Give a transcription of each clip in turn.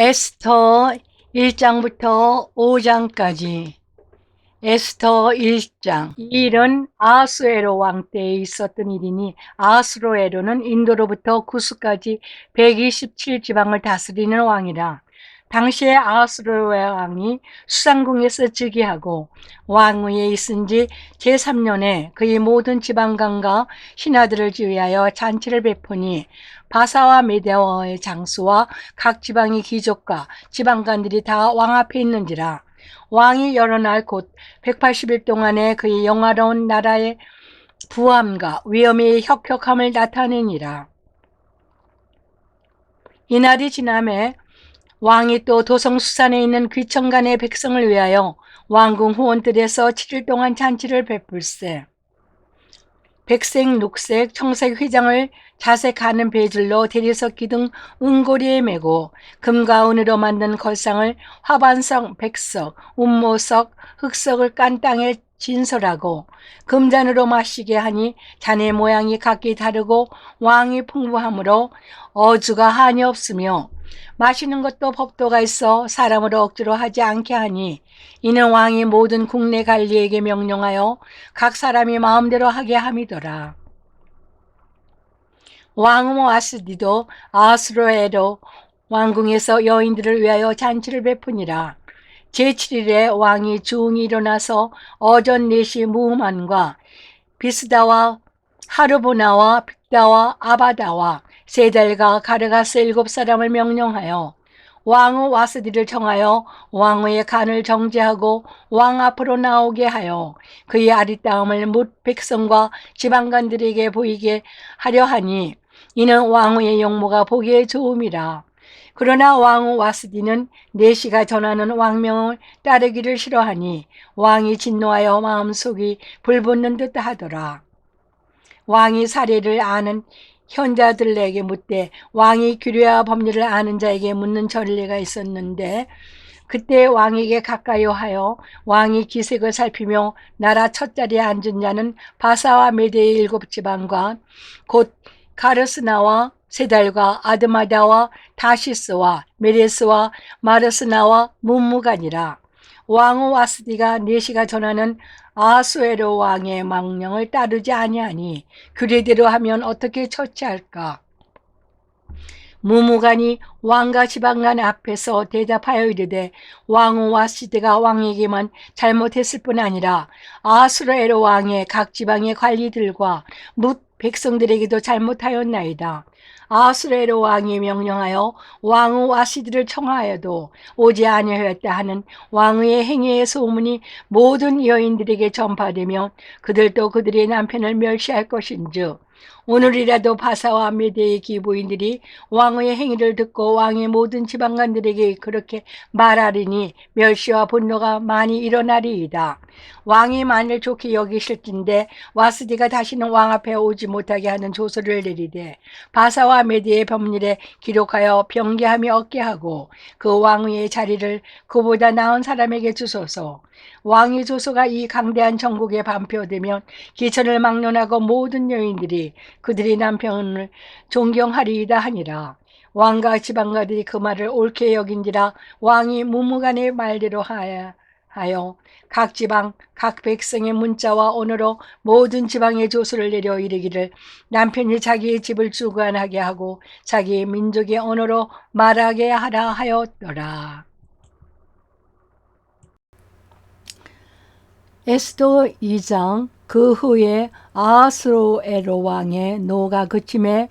에스터 1장부터 5장까지. 에스터 1장. 이 일은 아수에로 왕 때에 있었던 일이니 아수로에로는 인도로부터 구스까지 127지방을 다스리는 왕이라 당시에 아수로 왕이 수상궁에서 즉위하고 왕위에 있은 지 제3년에 그의 모든 지방관과 신하들을 지휘하여 잔치를 베푸니 바사와 메대와의 장수와 각 지방의 귀족과 지방관들이 다 왕 앞에 있는지라 왕이 여러 날 곧 180일 동안에 그의 영화로운 나라의 부함과 위엄의 혁혁함을 나타내니라. 이날이 지남에 왕이 또 도성수산에 있는 귀청간의 백성을 위하여 왕궁 후원들에서 7일 동안 잔치를 베풀세. 백색, 녹색, 청색 휘장을 자색하는 배줄로 대리석 기둥 은고리에 메고 금과 은으로 만든 걸상을 화반석, 백석, 운모석, 흑석을 깐 땅에 진설하고 금잔으로 마시게 하니 잔의 모양이 각기 다르고 왕이 풍부하므로 어주가 한이 없으며 마시는 것도 법도가 있어 사람을 억지로 하지 않게 하니 이는 왕이 모든 국내 관리에게 명령하여 각 사람이 마음대로 하게 함이더라. 왕은 와스디도 아스로에로 왕궁에서 여인들을 위하여 잔치를 베푸니라. 제7일에 왕이 중이 일어나서 어전 넷이 무음한과 비스다와 하르보나와 빅다와 아바다와 세달과 가르가스 일곱 사람을 명령하여 왕의 와스디를 정하여 왕의 간을 정지하고 왕 앞으로 나오게 하여 그의 아리따움을 뭇 백성과 지방관들에게 보이게 하려 하니 이는 왕의 용모가 보기에 좋음이라. 그러나 왕후 와스디는 내시가 전하는 왕명을 따르기를 싫어하니 왕이 진노하여 마음속이 불붙는 듯 하더라. 왕이 사례를 아는 현자들에게 묻되 왕이 규례와 법률을 아는 자에게 묻는 전례가 있었는데 그때 왕에게 가까이어 하여 왕이 기색을 살피며 나라 첫 자리에 앉은 자는 바사와 메대의 일곱 지방과 곧 가르스나와 세달과 아드마다와 다시스와 메레스와 마르스나와 문무간이라 왕후 와스디가 네시가 전하는 아수에로 왕의 망령을 따르지 아니하니 규례대로 하면 어떻게 처치할까? 무무간이 왕과 지방간 앞에서 대답하여 이르되 왕후 와스디가 왕에게만 잘못했을 뿐 아니라 아수에로 왕의 각 지방의 관리들과 뭇 백성들에게도 잘못하였나이다. 아수레로 왕이 명령하여 왕의 와시들을 청하여도 오지 아니하였다 하는 왕의 행위의 소문이 모든 여인들에게 전파되면 그들도 그들의 남편을 멸시할 것인즉 오늘이라도 바사와 메대의 기부인들이 왕의 행위를 듣고 왕의 모든 지방관들에게 그렇게 말하리니 멸시와 분노가 많이 일어나리이다. 왕이 만일 좋게 여기실진데 와스디가 다시는 왕 앞에 오지 못하게 하는 조서를 내리되 바사와 메대의 법률에 기록하여 병기함이 없게 하고 그 왕위의 자리를 그보다 나은 사람에게 주소서. 왕의 조서가 이 강대한 전국에 반표되면 기천을 막론하고 모든 여인들이 그들의 남편을 존경하리이다 하니라. 왕과 지방가들이 그 말을 옳게 여긴지라 왕이 무무간의 말대로 하여 하여 각 지방 각 백성의 문자와 언어로 모든 지방의 조서를 내려 이르기를 남편이 자기의 집을 주관하게 하고 자기의 민족의 언어로 말하게 하라 하였더라. 에스도 2장 그 후에 아스로에로 왕의 노가 그침에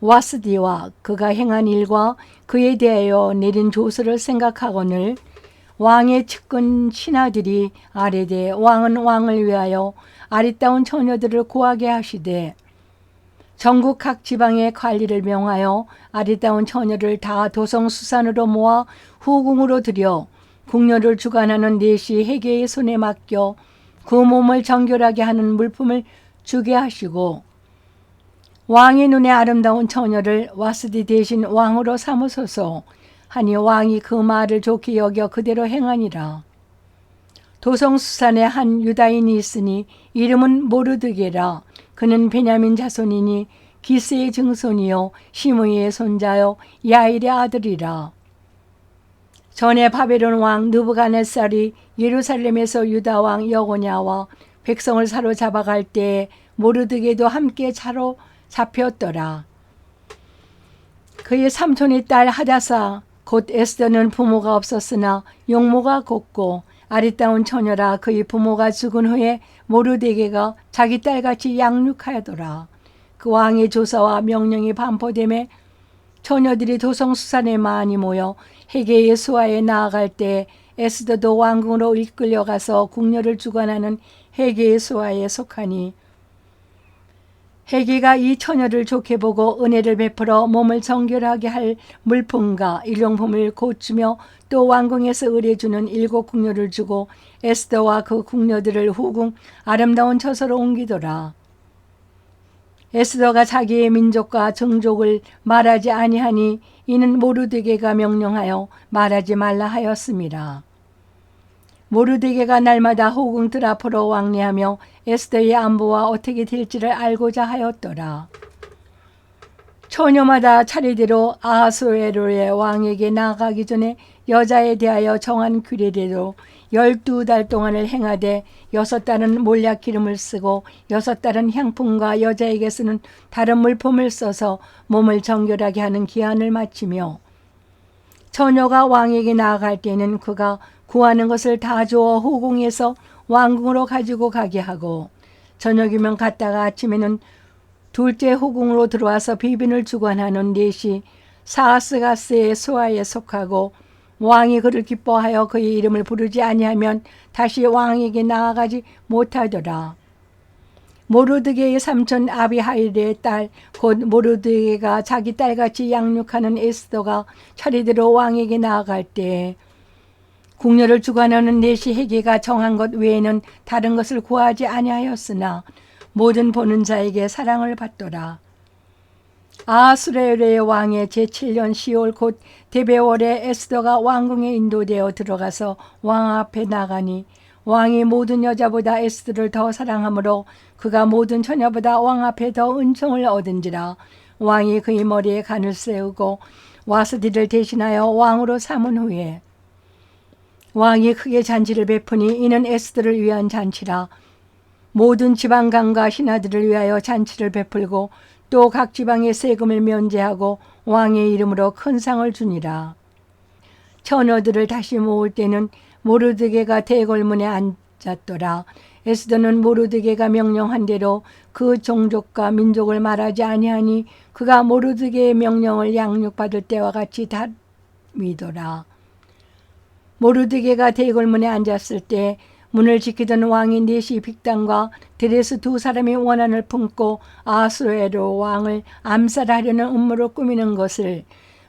와스디와 그가 행한 일과 그에 대하여 내린 조서를 생각하거늘 왕의 측근 신하들이 아래되 왕은 왕을 위하여 아리따운 처녀들을 구하게 하시되 전국 각 지방의 관리를 명하여 아리따운 처녀를 다 도성 수산으로 모아 후궁으로 들여 궁녀를 주관하는 내시 해계의 손에 맡겨 그 몸을 정결하게 하는 물품을 주게 하시고 왕의 눈에 아름다운 처녀를 와스디 대신 왕으로 삼으소서 하니 왕이 그 말을 좋게 여겨 그대로 행하니라. 도성수산에 한 유다인이 있으니 이름은 모르드게라. 그는 베냐민 자손이니 기스의 증손이요 시므이의 손자요 야일의 아들이라. 전에 바벨론 왕 느부갓네살이 예루살렘에서 유다 왕 여고냐와 백성을 사로잡아 갈 때에 모르드게도 함께 차로 잡혔더라. 그의 삼촌의 딸 하다사 곧 에스더는 부모가 없었으나 용모가 곱고 아리따운 처녀라 그의 부모가 죽은 후에 모르데게가 자기 딸같이 양육하더라. 그 왕의 조사와 명령이 반포됨에 처녀들이 도성수산에 많이 모여 해계의 수하에 나아갈 때 에스더도 왕궁으로 이끌려가서 궁녀를 주관하는 해계의 수하에 속하니 해계가 이 처녀를 좋게 보고 은혜를 베풀어 몸을 정결하게 할 물품과 일용품을 고추며 또 왕궁에서 의뢰주는 일곱 궁녀를 주고 에스더와 그 궁녀들을 후궁 아름다운 처소로 옮기더라. 에스더가 자기의 민족과 정족을 말하지 아니하니 이는 모르드게가 명령하여 말하지 말라 하였습니다. 모르드게가 날마다 호궁들 앞으로 왕래하며 에스더의 안보와 어떻게 될지를 알고자 하였더라. 처녀마다 차례대로 아하수에로의 왕에게 나아가기 전에 여자에 대하여 정한 규례대로 열두 달 동안을 행하되 여섯 달은 몰약 기름을 쓰고 여섯 달은 향품과 여자에게 쓰는 다른 물품을 써서 몸을 정결하게 하는 기한을 마치며 처녀가 왕에게 나아갈 때는 그가 구하는 것을 다 주어 호궁에서 왕궁으로 가지고 가게 하고 저녁이면 갔다가 아침에는 둘째 호궁으로 들어와서 비빈을 주관하는 넷이 사하스가스의 수하에 속하고 왕이 그를 기뻐하여 그의 이름을 부르지 아니하면 다시 왕에게 나아가지 못하더라. 모르드게의 삼촌 아비하일의 딸 곧 모르드게가 자기 딸같이 양육하는 에스더가 차례대로 왕에게 나아갈 때 궁녀를 주관하는 넷이 해계가 정한 것 외에는 다른 것을 구하지 아니하였으나 모든 보는 자에게 사랑을 받더라. 아수레의 왕의 제7년 10월 곧 대배월에 에스더가 왕궁에 인도되어 들어가서 왕 앞에 나가니 왕이 모든 여자보다 에스더를 더 사랑하므로 그가 모든 처녀보다 왕 앞에 더 은총을 얻은지라 왕이 그의 머리에 간을 세우고 와스디를 대신하여 왕으로 삼은 후에 왕이 크게 잔치를 베푸니 이는 에스더를 위한 잔치라. 모든 지방강과 신하들을 위하여 잔치를 베풀고 또 각 지방의 세금을 면제하고 왕의 이름으로 큰 상을 주니라. 처녀들을 다시 모을 때는 모르드게가 대궐문에 앉았더라. 에스더는 모르드게가 명령한 대로 그 종족과 민족을 말하지 아니하니 그가 모르드게의 명령을 양육받을 때와 같이 다미더라. 모르드게가 대궐문에 앉았을 때 문을 지키던 왕이 넷이 빅단과 드레스 두 사람이 원한을 품고 아수에로 왕을 암살하려는 음모를 꾸미는 것을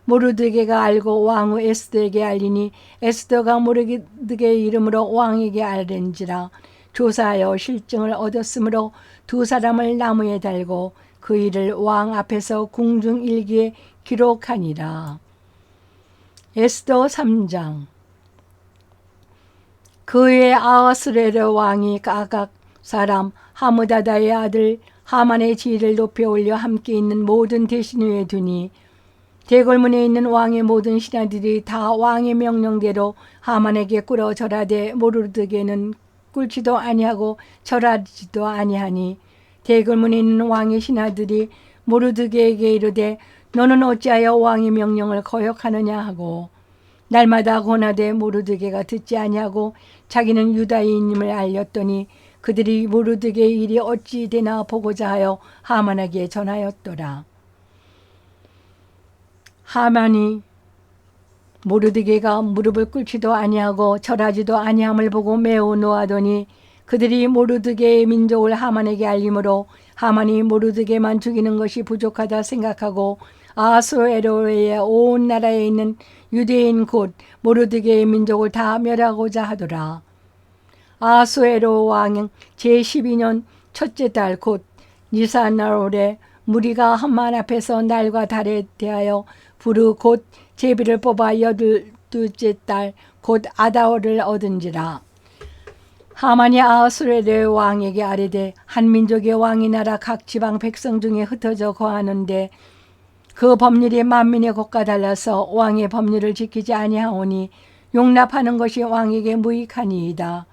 모르드게가 알고 왕후 에스더에게 알리니 에스더가 모르드게의 이름으로 왕에게 알린지라 조사하여 실증을 얻었으므로 두 사람을 나무에 달고 그 일을 왕 앞에서 궁중 일기에 기록하니라. 에스더 3장 그의 아하스레르 왕이 가각 사람 하무다다의 아들 하만의 지위를 높여 올려 함께 있는 모든 대신 위에 두니 대궐문에 있는 왕의 모든 신하들이 다 왕의 명령대로 하만에게 꿇어 절하되 모르드게는 꿇지도 아니하고 절하지도 아니하니 대궐문에 있는 왕의 신하들이 모르드게에게 이르되 너는 어찌하여 왕의 명령을 거역하느냐 하고 날마다 고나되 모르드게가 듣지 아니하고 자기는 유다인임을 알렸더니 그들이 모르드게의 일이 어찌 되나 보고자 하여 하만에게 전하였더라. 하만이 모르드게가 무릎을 꿇지도 아니하고 절하지도 아니함을 보고 매우 노하더니 그들이 모르드게의 민족을 하만에게 알림으로 하만이 모르드게만 죽이는 것이 부족하다 생각하고 아수에로의 온 나라에 있는 유대인 곧 모르드게의 민족을 다 멸하고자 하더라. 아수에로 왕 제12년 첫째 달 곧 니사나올에 무리가 한만 앞에서 날과 달에 대하여 부르 곧 제비를 뽑아 여둘 둘째 달 곧 아다오를 얻은지라. 하만이 아수레의 왕에게 아뢰되 한 민족의 왕이 나라 각 지방 백성 중에 흩어져 거하는데 그 법률이 만민의 것과 달라서 왕의 법률을 지키지 아니하오니 용납하는 것이 왕에게 무익하니이다.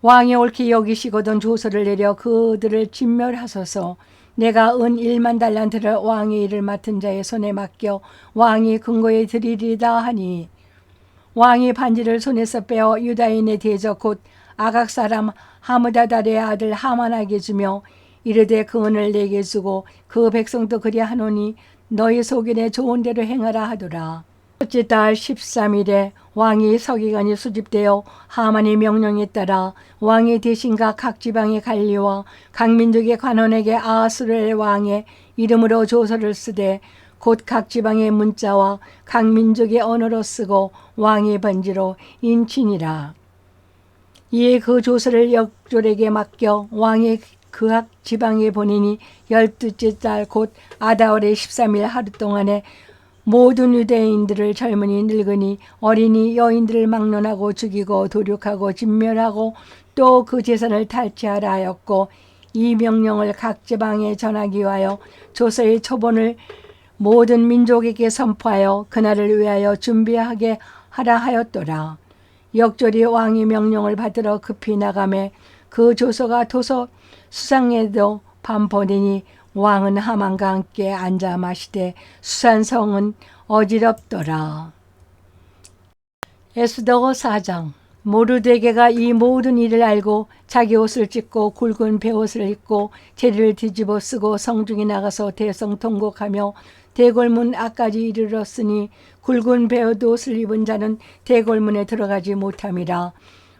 왕이 옳게 여기시거든 조서를 내려 그들을 진멸하소서. 내가 은 1만 달란트를 왕의 일을 맡은 자의 손에 맡겨 왕이 근거에 드리리다 하니 왕이 반지를 손에서 빼어 유다인의 대적 곧 아각 사람 하무다달의 아들 하만에게 주며 이르되 그 은을 내게 주고 그 백성도 그리 하노니 너희 속인에 좋은 대로 행하라 하더라. 첫째 달 13일에 왕이 서기관이 수집되어 하만의 명령에 따라 왕의 대신과 각 지방의 관리와 각 민족의 관원에게 아하스르의 왕의 이름으로 조서를 쓰되 곧 각 지방의 문자와 각 민족의 언어로 쓰고 왕의 번지로 인친이라. 이에 그 조서를 역졸에게 맡겨 왕의 그각 지방에 보내니 열두째 달 곧 아다월의 13일 하루 동안에 모든 유대인들을 젊은이 늙은이 어린이 여인들을 막론하고 죽이고 도륙하고 진멸하고 또 그 재산을 탈취하라 하였고 이 명령을 각 지방에 전하기 위하여 조서의 초본을 모든 민족에게 선포하여 그날을 위하여 준비하게 하라 하였더라. 역절이 왕의 명령을 받들어 급히 나가매 그 조서가 도서 수상에도 반포되니 왕은 하만과 함께 앉아 마시되 수산성은 어지럽더라. 에스더 사장 모르데게가 이 모든 일을 알고 자기 옷을 찢고 굵은 베옷을 입고 재리를 뒤집어 쓰고 성중에 나가서 대성통곡하며 대궐문 앞까지 이르렀으니 굵은 베옷 옷을 입은 자는 대궐문에 들어가지 못함이라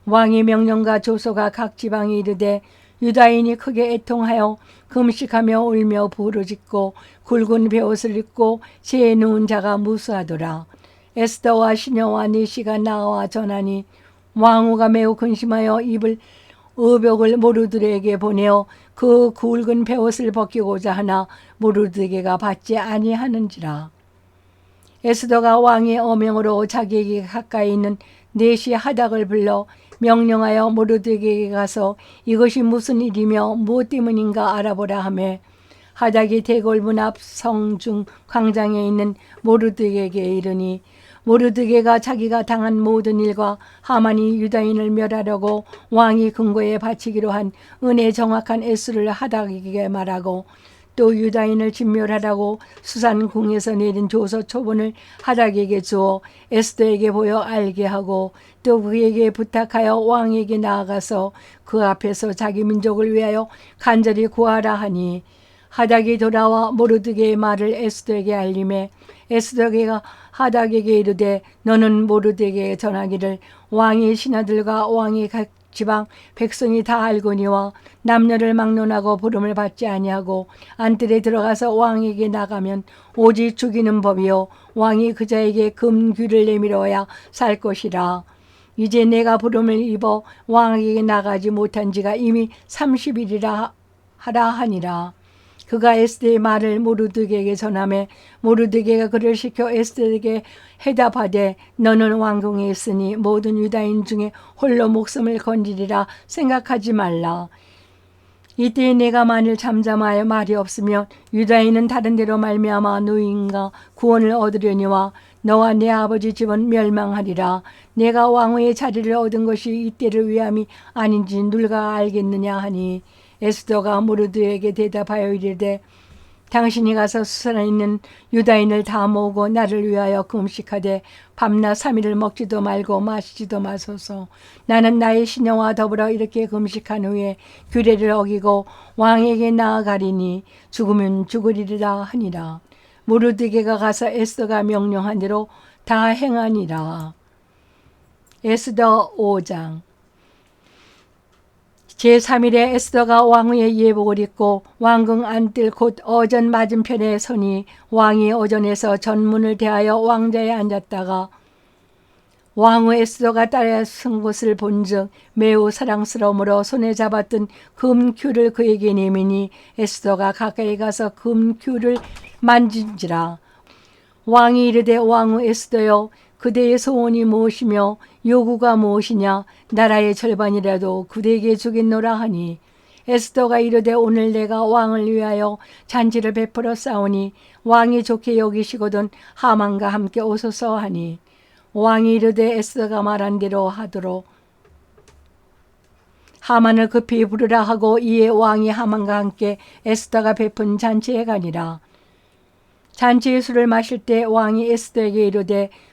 왕의 명령과 조소가 각 지방에 이르되 유다인이 크게 애통하여 금식하며 울며 부르짖고 굵은 베옷을 입고 재에 누운 자가 무수하더라. 에스더와 시녀와 니시가 나와 전하니 왕후가 매우 근심하여 입을 의벽을 모르드에게 보내어 그 굵은 베옷을 벗기고자 하나 모르드에게가 받지 아니하는지라. 에스더가 왕의 어명으로 자기에게 가까이 있는 네시 하닥을 불러 명령하여 모르드에게 가서 이것이 무슨 일이며 무엇 때문인가 알아보라 하매 하닥이 대궐문 앞 성중 광장에 있는 모르드에게 이르니 모르드게가 자기가 당한 모든 일과 하만이 유다인을 멸하려고 왕이 근거에 바치기로 한 은혜 정확한 애수를 하닥에게 말하고 또 유다인을 진멸하라고 수산궁에서 내린 조서 초본을 하닥에게 주어 에스더에게 보여 알게 하고 또 그에게 부탁하여 왕에게 나아가서 그 앞에서 자기 민족을 위하여 간절히 구하라 하니 하닥이 돌아와 모르드게의 말을 에스더에게 알림해 에스더가 하닥에게 이르되 너는 모르드게에 전하기를 왕의 신하들과 왕의 각 지방 백성이 다 알거니와 남녀를 막론하고 부름을 받지 아니하고 안뜰에 들어가서 왕에게 나가면 오직 죽이는 법이요. 왕이 그자에게 금귀를 내밀어야 살 것이라. 이제 내가 부름을 입어 왕에게 나가지 못한 지가 이미 30일이라 하라 하니라 그가 에스더의 말을 모르드게에게 전함에 모르드게가 그를 시켜 에스더에게 해답하되 너는 왕궁에 있으니 모든 유다인 중에 홀로 목숨을 건지리라 생각하지 말라. 이때 내가 만일 잠잠하여 말이 없으면 유다인은 다른 데로 말미암아 누인가 구원을 얻으려니와 너와 내 아버지 집은 멸망하리라. 내가 왕후의 자리를 얻은 것이 이때를 위함이 아닌지 누가 알겠느냐 하니 에스더가 모르드에게 대답하여 이르되 당신이 가서 수산에 있는 유다인을 다 모으고 나를 위하여 금식하되 밤낮 삼일을 먹지도 말고 마시지도 마소서. 나는 나의 신녀와 더불어 이렇게 금식한 후에 규례를 어기고 왕에게 나아가리니 죽으면 죽으리라 하니라. 모르드게가 가서 에스더가 명령한 대로 다 행하니라. 에스더 5장 제3일에 에스더가 왕의 예복을 입고 왕궁 안뜰 곧 어전 맞은편에 서니 왕이 어전에서 전문을 대하여 왕자에 앉았다가 왕후 에스더가 딸의 쓴 것을 본즉 매우 사랑스러움으로 손에 잡았던 금큐를 그에게 내미니 에스더가 가까이 가서 금큐를 만진지라. 왕이 이르되 왕후 에스더여 그대의 소원이 무엇이며 요구가 무엇이냐 나라의 절반이라도 그대에게 주겠노라 하니 에스더가 이르되 오늘 내가 왕을 위하여 잔치를 베풀어 싸우니 왕이 좋게 여기시거든 하만과 함께 오소서 하니 왕이 이르되 에스더가 말한 대로 하도록 하만을 급히 부르라 하고 이에 왕이 하만과 함께 에스더가 베푼 잔치에 가니라. 잔치의 술을 마실 때 왕이 에스더에게 이르되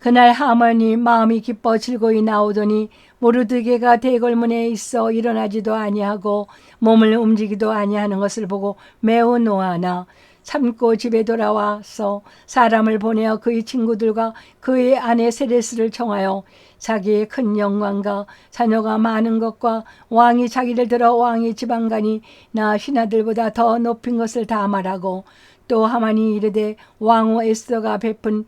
그날 하만이 마음이 기뻐 즐거이 나오더니 모르드게가 대궐문에 있어 일어나지도 아니하고 몸을 움직이도 아니하는 것을 보고 매우 노하나 참고 집에 돌아와서 사람을 보내어 그의 친구들과 그의 아내 세레스를 청하여 자기의 큰 영광과 자녀가 많은 것과 왕이 자기를 들어 왕의 지방간이 나 신하들보다 더 높인 것을 다 말하고 또 하만이 이르되 왕후 에스더가 베푼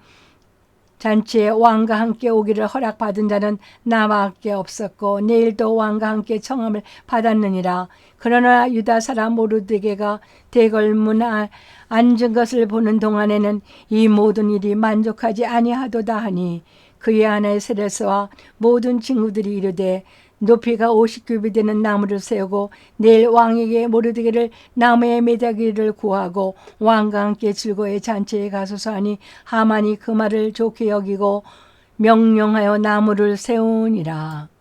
잔치에 왕과 함께 오기를 허락받은 자는 나밖에 없었고 내일도 왕과 함께 청함을 받았느니라. 그러나 유다 사람 모르드게가 대궐문 안- 앉은 것을 보는 동안에는 이 모든 일이 만족하지 아니하도다 하니 그의 아내 세레스와 모든 친구들이 이르되 높이가 50규비 되는 나무를 세우고 내일 왕에게 모르드게를 나무에 매다기를 구하고 왕과 함께 즐거이 잔치에 가소서 하니 하만이 그 말을 좋게 여기고 명령하여 나무를 세우니라.